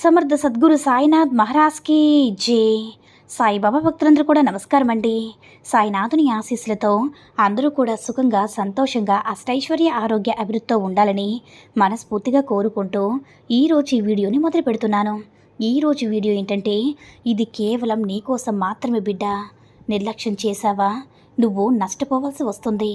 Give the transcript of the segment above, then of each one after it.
సమర్థ సద్గురు సాయినాథ్ మహారాజ్కి జే. సాయిబాబా భక్తులందరూ కూడా నమస్కారం అండి. సాయినాథుని ఆశీస్సులతో అందరూ కూడా సుఖంగా సంతోషంగా అష్టైశ్వర్య ఆరోగ్య అభివృద్ధితో ఉండాలని మనస్ఫూర్తిగా కోరుకుంటూ ఈరోజు ఈ వీడియోని మొదలు పెడుతున్నాను. ఈరోజు వీడియో ఏంటంటే ఇది కేవలం నీకోసం మాత్రమే బిడ్డ. నిర్లక్ష్యం చేశావా? నువ్వు నష్టపోవాల్సి వస్తుంది.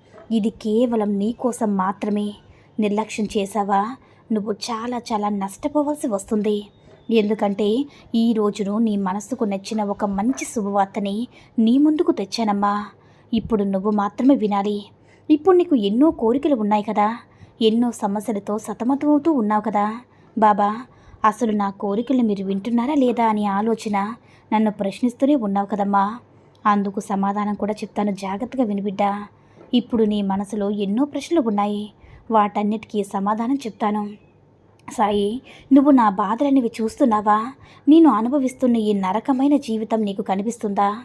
ఇది కేవలం నీకోసం మాత్రమే. నిర్లక్ష్యం చేశావా? నువ్వు చాలా చాలా నష్టపోవాల్సి వస్తుంది. ఎందుకంటే ఈ రోజును నీ మనసుకు నచ్చిన ఒక మంచి శుభవార్తని నీ ముందుకు తెచ్చానమ్మా. ఇప్పుడు నువ్వు మాత్రమే వినాలి. ఇప్పుడు నీకు ఎన్నో కోరికలు ఉన్నాయి కదా. ఎన్నో సమస్యలతో సతమతమవుతూ ఉన్నావు కదా. బాబా అసలు నా కోరికలు మీరు వింటున్నారా లేదా అనే ఆలోచన నన్ను ప్రశ్నిస్తూనే ఉన్నావు కదమ్మా. అందుకు సమాధానం కూడా చెప్తాను. జాగ్రత్తగా వినిబిడ్డా ఇప్పుడు నీ మనసులో ఎన్నో ప్రశ్నలు ఉన్నాయి. వాటన్నిటికీ సమాధానం చెప్తాను. సాయి నువ్వు నా బాధలనివి చూస్తున్నావా? నేను అనుభవిస్తున్న ఈ నరకమైన జీవితం నీకు కనిపిస్తుందా?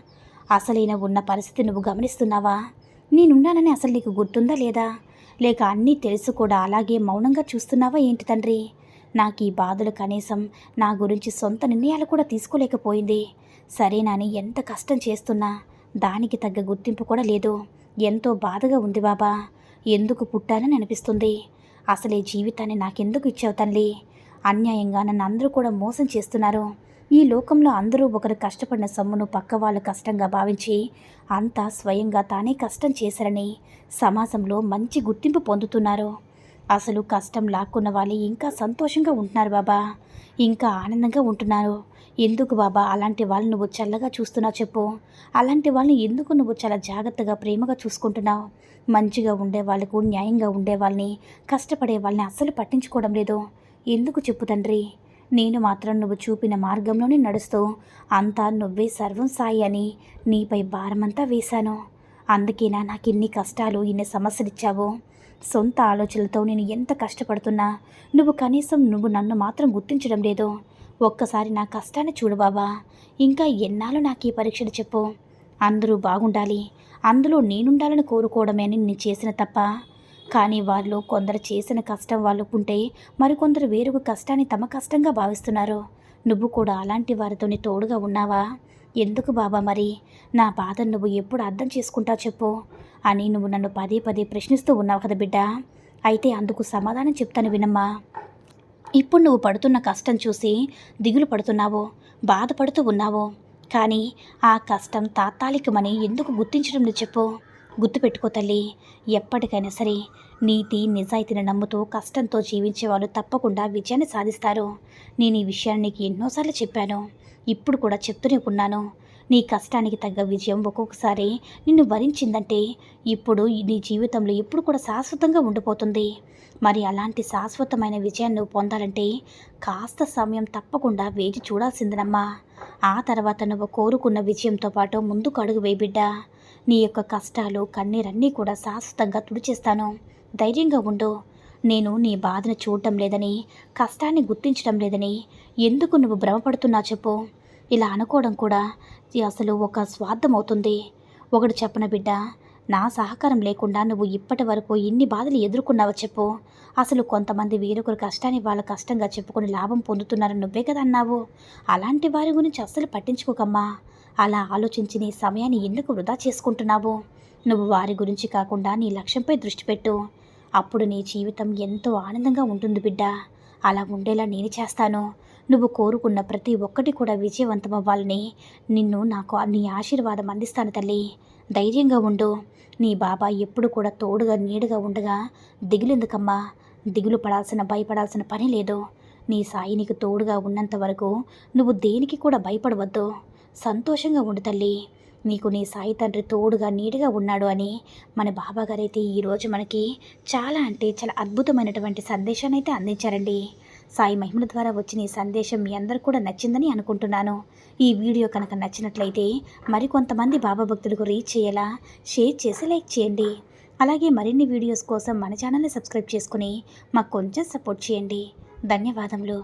అసలైన ఉన్న పరిస్థితి నువ్వు గమనిస్తున్నావా? నేనున్నానని అసలు నీకు గుర్తుందా లేదా? లేక అన్నీ తెలుసు కూడా అలాగే మౌనంగా చూస్తున్నావా ఏంటి తండ్రి? నాకు ఈ బాధలు కనీసం నా గురించి సొంత నిర్ణయాలు కూడా తీసుకోలేకపోయింది. సరేనాని ఎంత కష్టం చేస్తున్నా దానికి తగ్గ గుర్తింపు కూడా లేదు. ఎంతో బాధగా ఉంది బాబా. ఎందుకు పుట్టానని అనిపిస్తుంది. అసలే జీవితాన్ని నాకెందుకు ఇచ్చావు తల్లి? అన్యాయంగా నన్ను అందరూ కూడా మోసం చేస్తున్నారు. ఈ లోకంలో అందరూ ఒకరు కష్టపడిన సొమ్మును పక్క వాళ్ళు కష్టంగా భావించి అంతా స్వయంగా తానే కష్టం చేశారని సమాజంలో మంచి గుర్తింపు పొందుతున్నారు. అసలు కష్టం లాక్కున్న వాళ్ళు ఇంకా సంతోషంగా ఉంటున్నారు బాబా. ఇంకా ఆనందంగా ఉంటున్నారు. ఎందుకు బాబా? అలాంటి వాళ్ళని నువ్వు చల్లగా చూస్తున్నావు చెప్పు. అలాంటి వాళ్ళని ఎందుకు నువ్వు చాలా జాగ్రత్తగా ప్రేమగా చూసుకుంటున్నావు? మంచిగా ఉండే వాళ్ళకు న్యాయంగా ఉండే వాళ్ళని కష్టపడే వాళ్ళని అస్సలు పట్టించుకోవడం లేదు. ఎందుకు చెప్పు తండ్రి? నేను మాత్రం నువ్వు చూపిన మార్గంలోనే నడుస్తూ అంతా నువ్వే సర్వం సాయి అని నీపై భారమంతా వేశాను. అందుకేనా నాకు ఇన్ని కష్టాలు ఇన్ని సమస్యలు ఇచ్చావు సొంత ఆలోచనలతో నేను ఎంత కష్టపడుతున్నా? నువ్వు కనీసం నువ్వు నన్ను మాత్రం గుర్తించడం లేదు. ఒక్కసారి నా కష్టాన్ని చూడు బాబా. ఇంకా ఎన్నాళ్ళు నాకు ఈ పరీక్షలు చెప్పు. అందరూ బాగుండాలి. అందులో నేనుండాలని కోరుకోవడమే అని నేను చేసిన తప్ప. కానీ వాళ్ళు కొందరు చేసిన కష్టం వాళ్ళకుంటే మరికొందరు వేరొక కష్టాన్ని తమ కష్టంగా భావిస్తున్నారు. నువ్వు కూడా అలాంటి వారితోని తోడుగా ఉన్నావా? ఎందుకు బాబా మరి? నా బాధ నువ్వు ఎప్పుడు అర్థం చేసుకుంటావు చెప్పు అని నువ్వు నన్ను పదే పదే ప్రశ్నిస్తూ ఉన్నావు కదా బిడ్డ. అయితే అందుకు సమాధానం చెప్తాను వినమ్మా. ఇప్పుడు నువ్వు పడుతున్న కష్టం చూసి దిగులు పడుతున్నావు బాధపడుతూ ఉన్నావు? కానీ ఆ కష్టం తాత్కాలికమని ఎందుకు గుర్తించడం లేదు చెప్పు. గుర్తుపెట్టుకో తల్లి ఎప్పటికైనా సరే నీతి నిజాయితీని నమ్ముతూ కష్టంతో జీవించే వాళ్ళు తప్పకుండా విజయాన్ని సాధిస్తారు. నేను ఈ విషయాన్ని నీకు ఎన్నోసార్లు చెప్పాను. ఇప్పుడు కూడా చెప్తూనే ఉన్నాను. నీ కష్టానికి తగ్గ విజయం ఒక్కొక్కసారి నిన్ను వరించిందంటే ఇప్పుడు నీ జీవితంలో ఎప్పుడు కూడా శాశ్వతంగా ఉండిపోతుంది. మరి అలాంటి శాశ్వతమైన విజయాన్ని నువ్వు పొందాలంటే కాస్త సమయం తప్పకుండా వేచి చూడాల్సిందేనమ్మా. ఆ తర్వాత నువ్వు కోరుకున్న విజయంతో పాటు ముందుకు అడుగు వేయబిడ్డ నీ యొక్క కష్టాలు కన్నీరన్నీ కూడా శాశ్వతంగా తుడిచేస్తాను. ధైర్యంగా ఉండు. నేను నీ బాధను చూడటం లేదని కష్టాన్ని గుర్తించడం లేదని ఎందుకు నువ్వు భ్రమపడుతున్నా చెప్పు. ఇలా అనుకోవడం కూడా అసలు ఒక స్వార్థం అవుతుంది. ఒకడు చెప్పన బిడ్డ నా సహకారం లేకుండా నువ్వు ఇప్పటి వరకు ఎన్ని బాధలు ఎదుర్కొన్నావో చెప్పు. అసలు కొంతమంది వేరొకరు కష్టాన్ని వాళ్ళ కష్టంగా చెప్పుకొని లాభం పొందుతున్నారు నువ్వే కదా అన్నావు. అలాంటి వారి గురించి అస్సలు పట్టించుకోకమ్మా. అలా ఆలోచించి నీ సమయాన్ని ఎందుకు వృధా చేసుకుంటున్నావు? నువ్వు వారి గురించి కాకుండా నీ లక్ష్యంపై దృష్టి పెట్టు. అప్పుడు నీ జీవితం ఎంతో ఆనందంగా ఉంటుంది బిడ్డ. అలా ఉండేలా నేను చేస్తాను. నువ్వు కోరుకున్న ప్రతి ఒక్కటి కూడా విజయవంతం అవ్వాలని నిన్ను నాకు నీ ఆశీర్వాదం అందిస్తాను తల్లి. ధైర్యంగా ఉండు. నీ బాబా ఎప్పుడు కూడా తోడుగా నీడుగా ఉండగా దిగులెందుకమ్మా? దిగులు పడాల్సిన భయపడాల్సిన పని లేదు. నీ సాయి నీకు తోడుగా ఉన్నంత వరకు నువ్వు దేనికి కూడా భయపడవద్దు. సంతోషంగా ఉండు తల్లి. నీకు నీ సాయి తండ్రి తోడుగా నీడుగా ఉన్నాడు అని మన బాబాగారైతే ఈరోజు మనకి చాలా అంటే చాలా అద్భుతమైనటువంటి సందేశాన్ని అయితే అందించారండి. సాయి మహిమల ద్వారా వచ్చిన ఈ సందేశం మీ అందరు కూడా నచ్చిందని అనుకుంటున్నాను. ఈ వీడియో కనుక నచ్చినట్లయితే మరికొంతమంది బాబా భక్తులకు రీచ్ చేయేలా షేర్ చేసి లైక్ చేయండి. అలాగే మరిన్ని వీడియోస్ కోసం మన ఛానల్ని సబ్స్క్రైబ్ చేసుకుని మాకు కొంచెం సపోర్ట్ చేయండి. ధన్యవాదములు.